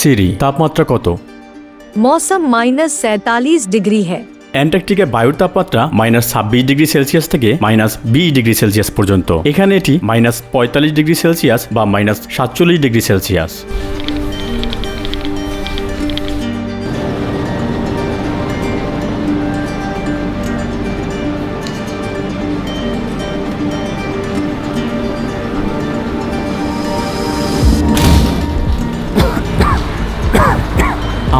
সিরি তাপমাত্রা কত मौसम माइनस सैतालीस डिग्री है অ্যান্টার্কটিকায় বায়ুর তাপমাত্রা মাইনাস ছাব্বিশ ডিগ্রি সেলসিয়াস থেকে মাইনাস বিশ ডিগ্রি সেলসিয়াস পর্যন্ত এখানে এটি মাইনাস পঁয়তাল্লিশ ডিগ্রি সেলসিয়াস বা মাইনাস সাতচল্লিশ ডিগ্রি সেলসিয়াস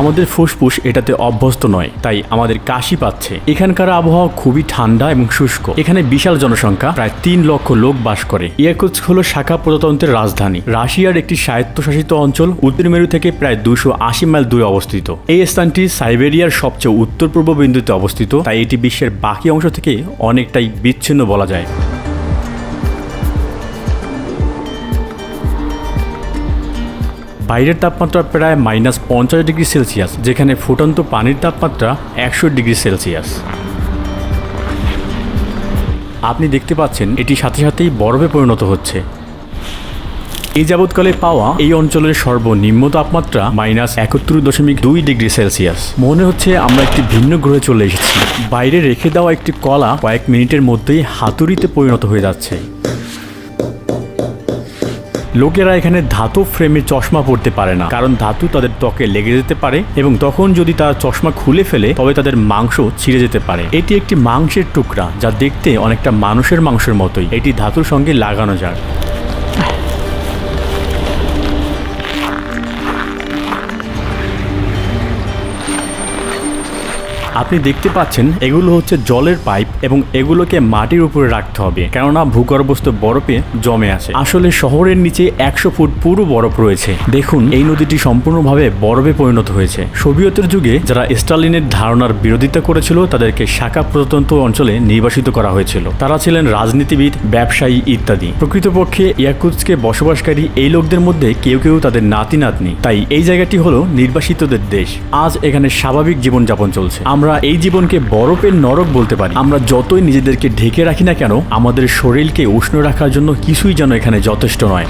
আমাদের ফুসফুস এটাতে অভ্যস্ত নয়, তাই আমাদের কাশি পাচ্ছে। এখানকার আবহাওয়া খুবই ঠান্ডা এবং শুষ্ক। এখানে বিশাল জনসংখ্যা, প্রায় তিন লক্ষ লোক বাস করে। ইয়াকুৎস্ক হলো শাখা প্রজাতন্ত্রের রাজধানী। রাশিয়ার একটি স্বায়ত্তশাসিত অঞ্চল, উত্তর মেরু থেকে প্রায় দুশো আশি মাইল দূরে অবস্থিত। এই স্থানটি সাইবেরিয়ার সবচেয়ে উত্তর পূর্ব বিন্দুতে অবস্থিত, তাই এটি বিশ্বের বাকি অংশ থেকে অনেকটাই বিচ্ছিন্ন বলা যায়। বাইরের তাপমাত্রা প্রায় মাইনাস পঞ্চাশ ডিগ্রি সেলসিয়াস, যেখানে ফুটন্ত পানির তাপমাত্রা একশো ডিগ্রি সেলসিয়াস। আপনি দেখতে পাচ্ছেন, এটি সাথে সাথেই বরফে পরিণত হচ্ছে। এই যাবৎকালে পাওয়া এই অঞ্চলের সর্বনিম্ন তাপমাত্রা মাইনাস একাত্তর দশমিক দুই ডিগ্রি সেলসিয়াস। মনে হচ্ছে আমরা একটি ভিন্ন গ্রহে চলে এসেছি। বাইরে রেখে দেওয়া একটি কলা কয়েক মিনিটের মধ্যেই হাতুড়িতে পরিণত হয়ে যাচ্ছে। লোকেরা এখানে ধাতু ফ্রেমে চশমা পরতে পারে না। কারণ ধাতু তাদের ত্বকে লেগে যেতে পারে এবং তখন যদি তারা চশমা খুলে ফেলে, তবে তাদের মাংস ছিঁড়ে যেতে পারে। এটি একটি মাংসের টুকরা যা দেখতে অনেকটা মানুষের মাংসের মতোই। এটি ধাতুর সঙ্গে লাগানো যায়। আপনি দেখতে পাচ্ছেন এগুলো হচ্ছে জলের পাইপ এবং এগুলোকে মাটির উপরে রাখতে হবে। কেননা ভূগর্ভস্থ বরফে জমে আছে। আসলে শহরের নিচে একশো ফুট পুরো বরফ রয়েছে। দেখুন, এই নদীটি সম্পূর্ণভাবে বরফে পরিণত হয়েছে। সোভিয়েতের যুগে যারা স্টালিনের ধারণার বিরোধিতা করেছিল, তাদেরকে শাখা প্রজাতন্ত্র অঞ্চলে নির্বাসিত করা হয়েছিল। তারা ছিলেন রাজনীতিবিদ, ব্যবসায়ী ইত্যাদি। প্রকৃতপক্ষে ইয়াকুৎসকে বসবাসকারী এই লোকদের মধ্যে কেউ কেউ তাদের নাতি নাতনি তাই এই জায়গাটি হলো নির্বাসিতদের দেশ। আজ এখানে স্বাভাবিক জীবনযাপন চলছে। আমরা এই জীবনকে বরফের নরক বলতে পারি। আমরা যতই নিজেদেরকে ঢেকে রাখি না কেন, আমাদের শরীরকে উষ্ণ রাখার জন্য কিছুই যেন এখানে যথেষ্ট নয়।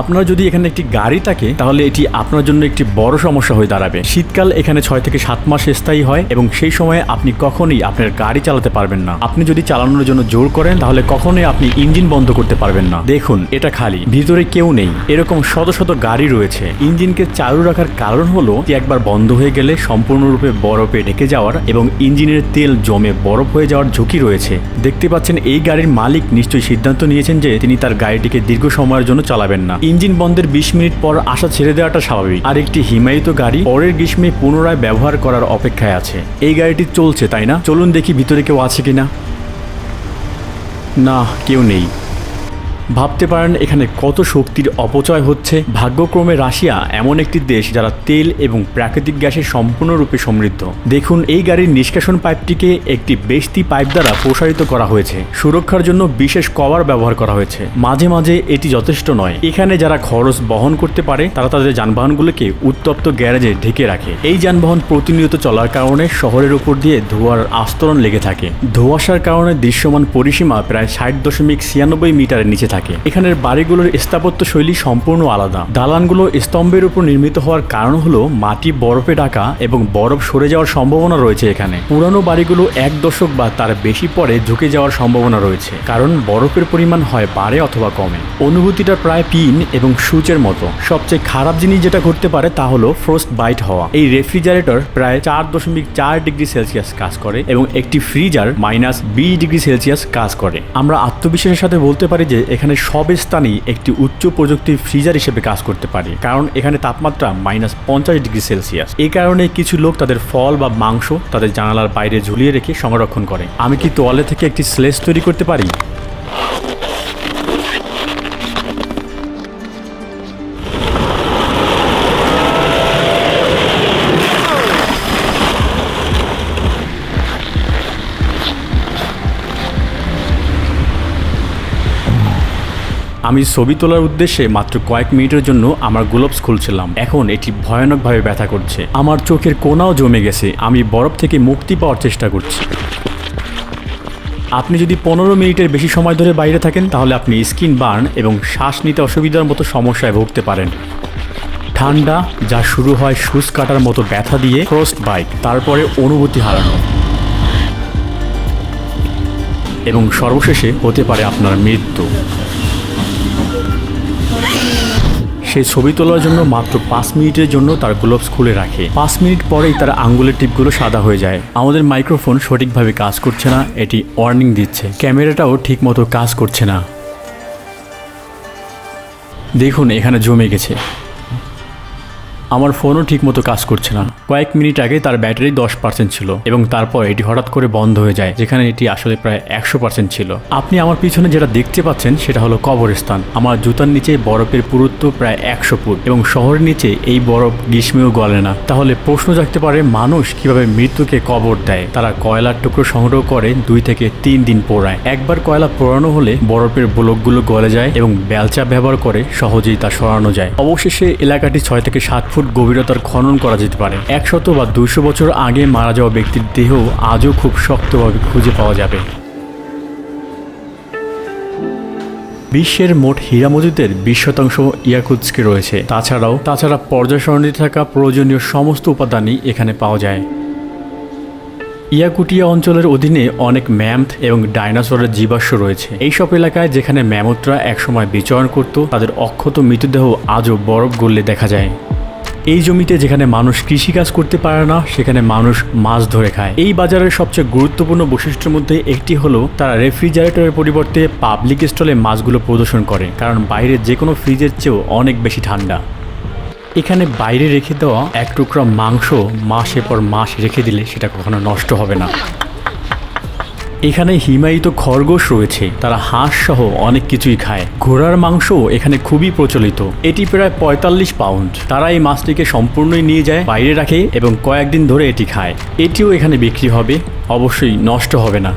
আপনার যদি এখানে একটি গাড়ি থাকে, তাহলে এটি আপনার জন্য একটি বড় সমস্যা হয়ে দাঁড়াবে। শীতকাল এখানে ছয় থেকে সাত মাস স্থায়ী হয় এবং সেই সময়ে আপনি কখনোই আপনার গাড়ি চালাতে পারবেন না। আপনি যদি চালানোর জন্য জোর করেন, তাহলে কখনোই আপনি ইঞ্জিন বন্ধ করতে পারবেন না। দেখুন, এটা খালি। ভিতরে কেউ নেই। এরকম শত শত গাড়ি রয়েছে। ইঞ্জিনকে চালু রাখার কারণ হলো একবার বন্ধ হয়ে গেলে সম্পূর্ণরূপে বরফে ঢেকে যাওয়ার এবং ইঞ্জিনের তেল জমে বরফ হয়ে যাওয়ার ঝুঁকি রয়েছে। দেখতে পাচ্ছেন, এই গাড়ির মালিক নিশ্চয়ই সিদ্ধান্ত নিয়েছেন যে তিনি তার গাড়িটিকে দীর্ঘ সময়ের জন্য চালাবেন না। ইঞ্জিন বন্ধের বিশ মিনিট পর আশা ছেড়ে দেওয়াটা স্বাভাবিক। আর একটি হিমায়িত গাড়ি পরের গ্রীষ্মে পুনরায় ব্যবহার করার অপেক্ষায় আছে। এই গাড়িটি চলছে, তাই না? চলুন দেখি ভিতরে কেউ আছে কিনা। না, কেউ নেই। ভাবতে পারেন এখানে কত শক্তির অপচয় হচ্ছে। ভাগ্যক্রমে রাশিয়া এমন একটি দেশ যারা তেল এবং প্রাকৃতিক গ্যাসে সম্পূর্ণরূপে সমৃদ্ধ। দেখুন, এই গাড়ির নিষ্কাশন পাইপটিকে একটি বেস্তি পাইপ দ্বারা প্রসারিত করা হয়েছে। সুরক্ষার জন্য বিশেষ কভার ব্যবহার করা হয়েছে। মাঝে মাঝে এটি যথেষ্ট নয়। এখানে যারা খরচ বহন করতে পারে, তারা তাদের যানবাহনগুলোকে উত্তপ্ত গ্যারেজে ঢেকে রাখে। এই যানবাহন প্রতিনিয়ত চলার কারণে শহরের উপর দিয়ে ধোঁয়ার আস্তরণ লেগে থাকে। ধোঁয়াশার কারণে দৃশ্যমান পরিসীমা প্রায় ষাট দশমিক ছিয়ানব্বই মিটারের নিচে থাকে। এখানের বাড়িগুলোর স্থাপত্য শৈলী সম্পূর্ণ আলাদা। দালানগুলো স্তম্ভের উপর নির্মিত হওয়ার কারণ হলো মাটি বরফে ঢাকা এবং বরফ সরে যাওয়ার সম্ভাবনা রয়েছে এখানে। পুরানো বাড়িগুলো এক দশক বা তার বেশি পরে ঝুঁকে যাওয়ার সম্ভাবনা রয়েছে, কারণ বরফের পরিমাণ হয় বাড়ে অথবা কমে। অনুভূতিটা প্রায় পিন এবং সূচের মতো। সবচেয়ে খারাপ জিনিস যেটা ঘটতে পারে তা হলো ফ্রোস্ট বাইট হওয়া। এই রেফ্রিজারেটর প্রায় চার দশমিক চার ডিগ্রি সেলসিয়াস কাজ করে এবং একটি ফ্রিজার মাইনাস বিশ ডিগ্রি সেলসিয়াস কাজ করে। আমরা আত্মবিশ্বাসের সাথে বলতে পারি যে এখানে সব স্থানেই একটি উচ্চ প্রযুক্তি ফ্রিজার হিসেবে কাজ করতে পারে, কারণ এখানে তাপমাত্রা মাইনাস পঞ্চাশ ডিগ্রি সেলসিয়াস। এই কারণে কিছু লোক তাদের ফল বা মাংস তাদের জানালার বাইরে ঝুলিয়ে রেখে সংরক্ষণ করে। আমি কি তোয়ালে থেকে একটি স্লেস তৈরি করতে পারি? আমি ছবি তোলার উদ্দেশ্যে মাত্র কয়েক মিনিটের জন্য আমার গ্লোভস খুলছিলাম। এখন এটি ভয়ানকভাবে ব্যথা করছে। আমার চোখের কোনাও জমে গেছে। আমি বরফ থেকে মুক্তি পাওয়ার চেষ্টা করছি। আপনি যদি পনেরো মিনিটের বেশি সময় ধরে বাইরে থাকেন, তাহলে আপনি স্কিন বার্ন এবং শ্বাস নিতে অসুবিধার মতো সমস্যায় ভুগতে পারেন। ঠান্ডা, যা শুরু হয় সুস কাটার মতো ব্যথা দিয়ে, ফ্রস্ট বাইক তারপরে অনুভূতি হারানো। এবং সর্বশেষে হতে পারে আপনার মৃত্যু। সে ছবি তোলার জন্য মাত্র পাঁচ মিনিটের জন্য তার গ্লোভস খুলে রাখে। পাঁচ মিনিট পরেই তার আঙ্গুলের টিপগুলো সাদা হয়ে যায়। আমাদের মাইক্রোফোন সঠিকভাবে কাজ করছে না, এটি ওয়ার্নিং দিচ্ছে। ক্যামেরাটাও ঠিকমতো কাজ করছে না। দেখুন, এখানে জমে গেছে। আমার ফোনও ঠিকমতো কাজ করছে না। কয়েক মিনিট আগে তার ব্যাটারি দশ পার্সেন্ট ছিল এবং তারপর এটি হঠাৎ করে বন্ধ হয়ে যায়, যেখানে এটি আসলে প্রায় একশো পার্সেন্ট ছিল। আপনি আমার পিছনে যেটা দেখতে পাচ্ছেন সেটা হলো কবরস্থান। আমার জুতার নিচে বরফের পুরুত্ব প্রায় একশো ফুট এবং শহরের নিচে এই বরফ গ্রীষ্মেও গলে না। তাহলে প্রশ্ন জাগতে পারে, মানুষ কীভাবে মৃত্যুকে কবর দেয়? তারা কয়লার টুকরো সংগ্রহ করে দুই থেকে তিন দিন পোড়ায়। একবার কয়লা পোড়ানো হলে বরফের ব্লকগুলো গলে যায় এবং বেলচা ব্যবহার করে সহজেই তা সরানো যায়। অবশেষে এলাকাটি ছয় থেকে সাত ফুট গভীরতার খনন করা যেতে পারে। একশত বা দুশো বছর আগে মারা যাওয়া ব্যক্তির দেহ আজও খুব শক্তভাবে খুঁজে পাওয়া যাবে। বিশ্বের মোট হীরা মজুদের বিশ শতাংশ ইয়াকুৎস্কে রয়েছে। তাছাড়াও, তাছাড়া পর্যায় সরণিতে থাকা প্রয়োজনীয় সমস্ত উপাদানই এখানে পাওয়া যায়। ইয়াকুটিয়া অঞ্চলের অধীনে অনেক ম্যামথ এবং ডাইনোসরের জীবাশ্ম রয়েছে। এইসব এলাকায় যেখানে ম্যামথরা একসময় বিচরণ করত, তাদের অক্ষত মৃতদেহ আজও বরফ গললে দেখা যায়। এই জমিতে যেখানে মানুষ কৃষিকাজ করতে পারে না, সেখানে মানুষ মাছ ধরে খায়। এই বাজারের সবচেয়ে গুরুত্বপূর্ণ বৈশিষ্ট্যের মধ্যে একটি হলো, তারা রেফ্রিজারেটরের পরিবর্তে পাবলিক স্টলে মাছগুলো প্রদর্শন করে, কারণ বাইরে যে কোনো ফ্রিজের চেয়েও অনেক বেশি ঠান্ডা। এখানে বাইরে রেখে দেওয়া এক টুকরা মাংস মাসের পর মাস রেখে দিলে সেটা কখনো নষ্ট হবে না। এখানে হিমায়িত খরগোশ রয়েছে তারা হাঁস সহ অনেক কিছুই খায় ঘোড়ার মাংস এখানে খুবই প্রচলিত এটি প্রায় পঁয়তাল্লিশ পাউন্ড তারা এই মাছটিকে সম্পূর্ণই নিয়ে যায় বাইরে রাখে এবং কয়েকদিন ধরে এটি খায় এটিও এখানে বিক্রি হবে অবশ্যই নষ্ট হবে না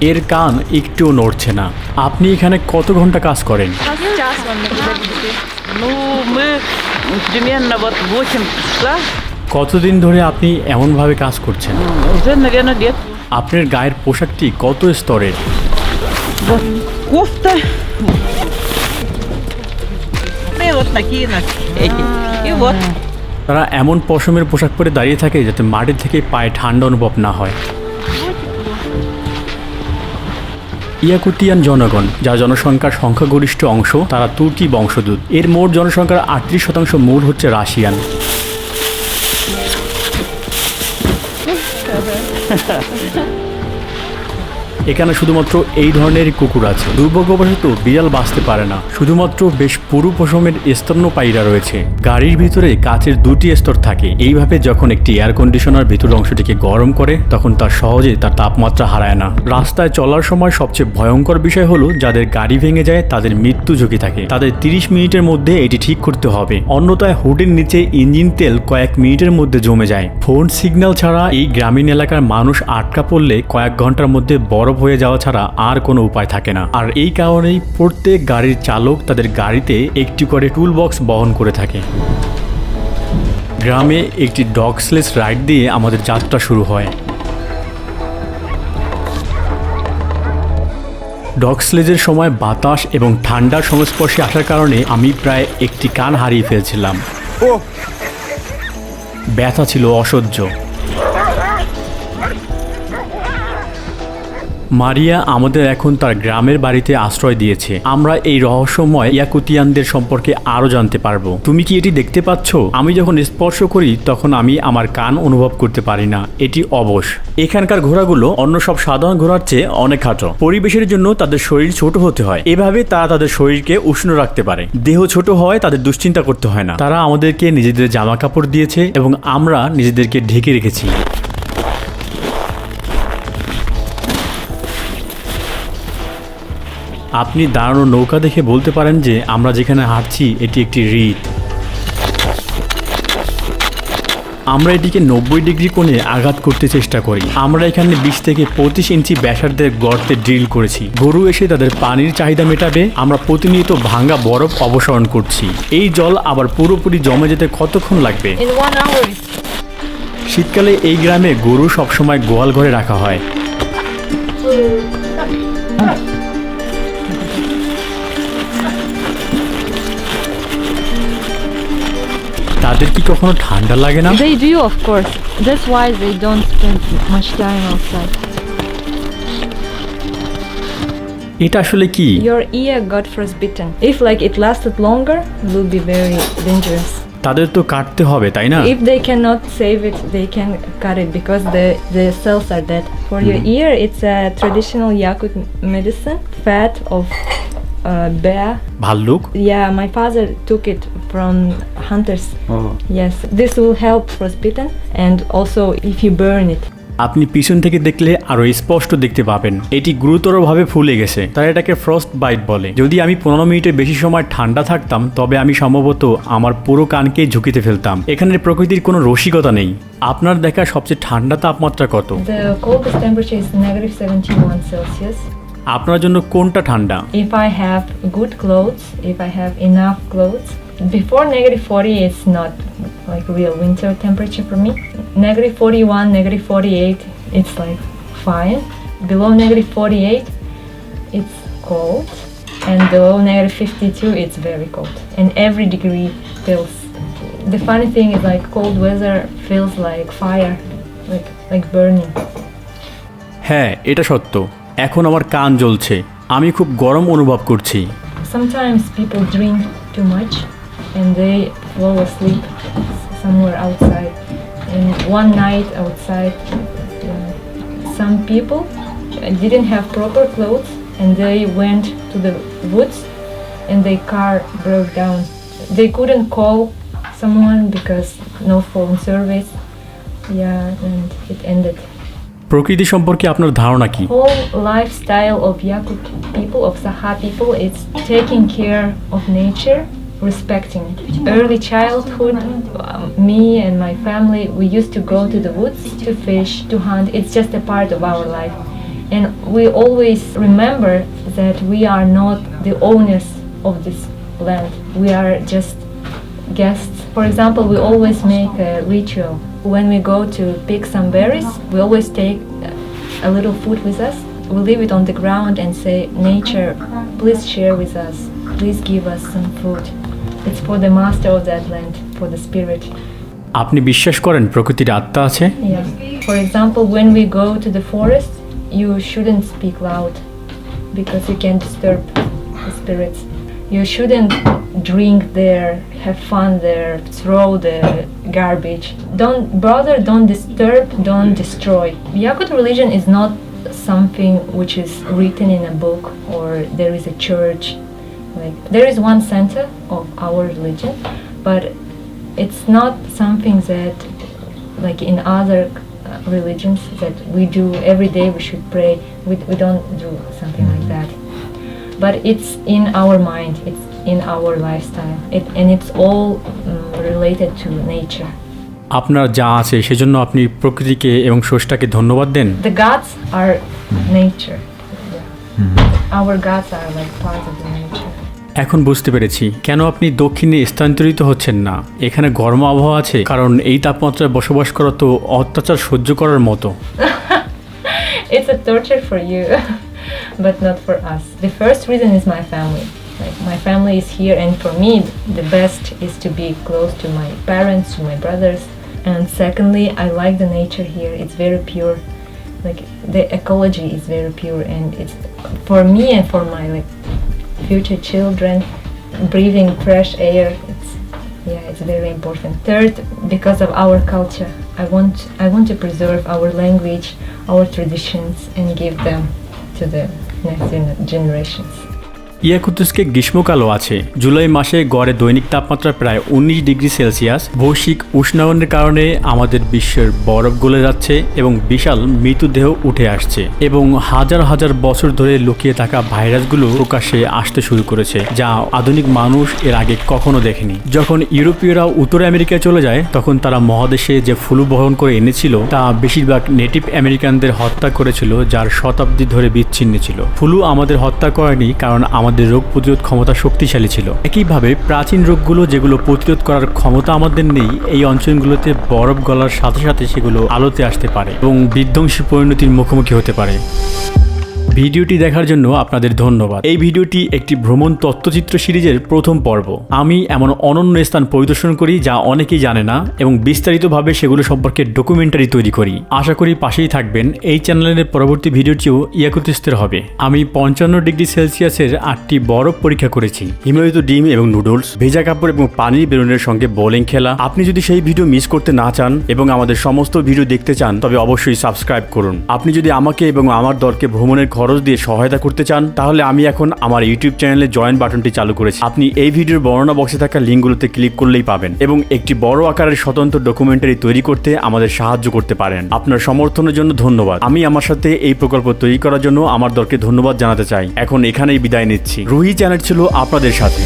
এর কান একটুও নড়ছে না আপনি এখানে কত ঘন্টা কাজ করেন Сейчас он Ну, мы примерно вот 8 часа, কতদিন ধরে আপনি এমনভাবে কাজ করছেন? আপনার গায়ের পোশাকটি কত স্তরের? তারা এমন পশমের পোশাক পরে দাঁড়িয়ে থাকে যাতে মাটির থেকে পায়ে ঠান্ডা অনুভব না হয়। ইয়াকুতিয়ান জনগণ যা জনসংখ্যার সংখ্যাগরিষ্ঠ অংশ তারা তুর্কি বংশদূত এর মোট জনসংখ্যার আটত্রিশ শতাংশ মূল হচ্ছে রাশিয়ান। 呵呵。এখানে শুধুমাত্র এই ধরনের কুকুর আছে। দুর্ভাগ্যবশত বিড়াল বাঁচতে পারে না। শুধুমাত্র বেশ পুরু পশমের স্তন্যপায়ীরা রয়েছে। গাড়ির ভিতরে কাচের দুটি স্তর থাকে। এইভাবে যখন একটি এয়ার কন্ডিশনার ভিতর অংশটিকে গরম করে, তখন তার সহজে তার তাপমাত্রা হারায় না। রাস্তায় চলার সময় সবচেয়ে ভয়ঙ্কর বিষয় হলো, যাদের গাড়ি ভেঙে যায়, তাদের মৃত্যু ঝুঁকি থাকে। তাদের তিরিশ মিনিটের মধ্যে এটি ঠিক করতে হবে। অন্যথায় হুডের নিচে ইঞ্জিন তেল কয়েক মিনিটের মধ্যে জমে যায়। ফোন সিগন্যাল ছাড়া এই গ্রামীণ এলাকার মানুষ আটকা পড়লে কয়েক ঘণ্টার মধ্যে বরফ হয়ে যাওয়া ছাড়া আর কোনো উপায় থাকে না। আর এই কারণেই প্রত্যেক গাড়ির চালক তাদের গাড়িতে একটি করে টুল বক্স বহন করে থাকে। গ্রামে একটি ডগসলেস রাইড দিয়ে আমাদের যাত্রা শুরু হয়। ডগ স্লেজের সময় বাতাস এবং ঠান্ডার সংস্পর্শে আসার কারণে আমি প্রায় একটি কান হারিয়ে ফেলছিলাম। ব্যথা ছিল অসহ্য। মারিয়া আমাদের এখন তার গ্রামের বাড়িতে আশ্রয় দিয়েছে। আমরা এই রহস্যময় ইয়াকুতিয়ানদের সম্পর্কে আরও জানতে পারব। তুমি কি এটি দেখতে পাচ্ছ? আমি যখন স্পর্শ করি, তখন আমি আমার কান অনুভব করতে পারি না। এটি অবশ। এখানকার ঘোড়াগুলো অন্য সব সাধারণ ঘোড়ার চেয়ে অনেক খাটো। পরিবেশের জন্য তাদের শরীর ছোট হতে হয়। এভাবে তারা তাদের শরীরকে উষ্ণ রাখতে পারে। দেহ ছোট হয় তাদের দুশ্চিন্তা করতে হয় না। তারা আমাদেরকে নিজেদের জামা কাপড় দিয়েছে এবং আমরা নিজেদেরকে ঢেকে রেখেছি। আপনি দাঁড়ানো নৌকা দেখে বলতে পারেন যে আমরা যেখানে হাঁটছি এটি একটি হ্রদ আমরা এটিকে নব্বই ডিগ্রি কোণে আঘাত করতে চেষ্টা করি। আমরা এখানে বিশ থেকে পঁচিশ ইঞ্চি ব্যাসার্ধের গর্তে ড্রিল করেছি। গরু এসে তাদের পানির চাহিদা মেটাবে। আমরা প্রতিনিয়ত ভাঙ্গা বরফ অবসরণ করছি। এই জল আবার পুরোপুরি জমে যেতে কতক্ষণ লাগবে. শীতকালে এই গ্রামে গরু সবসময় গোয়াল ঘরে রাখা হয়। তাদের কি কখনো ঠান্ডা লাগে না They do, of course. That's why they don't spend much time outside. এটা আসলে কি Your ear got frostbitten. If like it lasted longer, it will be very dangerous. তাদের তো কাটতে হবে তাই না If they cannot save it, they can cut it because the the cells are dead. For your ear, it's a traditional Yakut medicine, fat of uh, bear. ভাল্লুক Yeah, my father took it from hunters. Oh. Yes, this will help frostbitten and also if you burn it. আপনি পিছন থেকে দেখলে আরও স্পষ্ট দেখতে পাবেন এটি গুরুতরভাবে ফুলে গেছে তাই এটাকে ফ্রস্ট বাইট বলে যদি আমি পনেরো মিনিটের বেশি সময় ঠান্ডা থাকতাম তবে আমি সম্ভবত আমার পুরো কানকে ঝুঁকিতে ফেলতাম এখানে প্রকৃতির কোনো রসিকতা নেই আপনার দেখা সবচেয়ে ঠান্ডা তাপমাত্রা কত The coldest temperature is negative 71 Celsius. আপনার জন্য কোনটা ঠান্ডা If I have good clothes, if I have enough clothes, before negative 40 it's not like real winter temperature for me. Negative 41, negative 48, it's like fine. Below negative 48, it's cold. And below negative 52, it's very cold. And every degree feels. The funny thing is like cold weather feels like fire, like like burning. হ্যাঁ এটা সত্য এখন আমার কান জ্বলছে আমি খুব গরম অনুভব করছি Sometimes people drink too much and they fall asleep somewhere outside. And one night outside, uh, some people uh, didn't have proper clothes and they went to the woods and their car broke down. They couldn't call someone because no phone service. Yeah, and it ended. প্রকৃতি সম্পর্কে আপনার ধারণা কি whole lifestyle of Yakut people, of Saha people, it's taking care of nature, respecting it. Early childhood, um, me and my family, we used to go to the woods to fish, to hunt. It's just a part of our life. And we always remember that we are not the owners of this land. We are just guests. For example, we always make a ritual. When we go to pick some berries, we always take a little food with us. We leave it on the ground and say, Nature, please share with us. Please give us some food. It's for the master of that land, for the spirit. আপনি বিশ্বাস করেন প্রকৃতির আত্মা আছে Yeah. For example, when we go to the forest, you shouldn't speak loud because you can disturb the spirits. You shouldn't drink there, have fun there, throw the garbage. Don't brother, don't disturb, don't destroy. Yakut religion is not something which is written in a book or there is a church. Like there is one center of our religion, but it's not something that like in other uh, religions that we do every day we should pray we, we don't do something like that but it's in our mind it's in our lifestyle it, and it's all um, related to nature আপনার যা আছে সেজন্য আপনি প্রকৃতিকে এবং স্রষ্টাকে ধন্যবাদ দেন the gods are nature our gods are like part of the nature এখন বুঝতে পেরেছি কেন আপনি দক্ষিণে স্থানান্তরিত হচ্ছেন না এখানে গরম আবহাওয়া আছে কারণ এই তাপমাত্রায় বসবাস করা তো অত্যাচার সহ্য করার মতো it's a torture for you but not for us. The first reason is my family. Like my family is here and for me the best is to be close to my parents to my brothers. And secondly i like the nature here. It's very pure. Like the ecology is very pure and it's for me and for my like future children breathing fresh air it's yeah it's very important. Third because of our culture i want i want to preserve our language our traditions and give them to the next gener- generations ইয়াকুতুস্কে গ্রীষ্মকালও আছে। জুলাই মাসে গড়ে দৈনিক তাপমাত্রা প্রায় উনিশ degree Celsius. বৈশ্বিক উষ্ণায়নের কারণে আমাদের বিশ্বের বরফ গলে যাচ্ছে এবং বিশাল মৃতদেহ উঠে আসছে এবং হাজার হাজার বছর ধরে লুকিয়ে থাকা ভাইরাসগুলো প্রকাশ্যে আসতে শুরু করেছে, যা আধুনিক মানুষ এর আগে কখনো দেখেনি। যখন ইউরোপীয়রা উত্তর আমেরিকায় চলে যায়, তখন তারা মহাদেশে যে ফ্লু বহন করে এনেছিল, তা বেশিরভাগ নেটিভ আমেরিকানদের হত্যা করেছিল, যার শতাব্দী ধরে বিচ্ছিন্ন ছিল। ফ্লু আমাদের হত্যা করেনি, কারণ আমাদের রোগ প্রতিরোধ ক্ষমতা শক্তিশালী ছিল। একইভাবে প্রাচীন রোগগুলো যেগুলো প্রতিরোধ করার ক্ষমতা আমাদের নেই, এই অঞ্চলগুলোতে বরফ গলার সাথে সাথে সেগুলো আলোতে আসতে পারে এবং বিধ্বংসী পরিণতির মুখোমুখি হতে পারে। ভিডিওটি দেখার জন্য আপনাদের ধন্যবাদ। এই ভিডিওটি একটি ভ্রমণ তত্ত্বচিত্র সিরিজের প্রথম পর্ব। আমি এমন অনন্য স্থান পরিদর্শন করি যা অনেকেই জানে না এবং বিস্তারিতভাবে সেগুলো সম্পর্কে ডকুমেন্টারি তৈরি করি। আশা করি পাশেই থাকবেন। এই চ্যানেলের পরবর্তী ভিডিওটিও ইয়াকুতিস্তের হবে। আমি পঞ্চান্ন ডিগ্রি সেলসিয়াসের আটটি বরফ পরীক্ষা করেছি। হিমায়িত ডিম এবং নুডলস, ভেজা কাপড় এবং পানির বেলুনের সঙ্গে বোলিং খেলা। আপনি যদি সেই ভিডিও মিস করতে না চান এবং আমাদের সমস্ত ভিডিও দেখতে চান, তবে অবশ্যই সাবস্ক্রাইব করুন। আপনি যদি আমাকে এবং আমার দলকে ভ্রমণের খরচ দিয়ে সহায়তা করতে চান, তাহলে আমি এখন আমার ইউটিউব চ্যানেলে জয়েন বাটনটি চালু করেছি। আপনি এই ভিডিওর বর্ণনা বক্সে থাকা লিঙ্কগুলোতে ক্লিক করলেই পাবেন এবং একটি বড় আকারের স্বতন্ত্র ডকুমেন্টারি তৈরি করতে আমাদের সাহায্য করতে পারেন। আপনার সমর্থনের জন্য ধন্যবাদ। আমি আমার সাথে এই প্রকল্প তৈরি করার জন্য আমার দলকে ধন্যবাদ জানাতে চাই। এখন এখানেই বিদায় নিচ্ছি। রুহি চ্যানেল ছিল আপনাদের সাথে।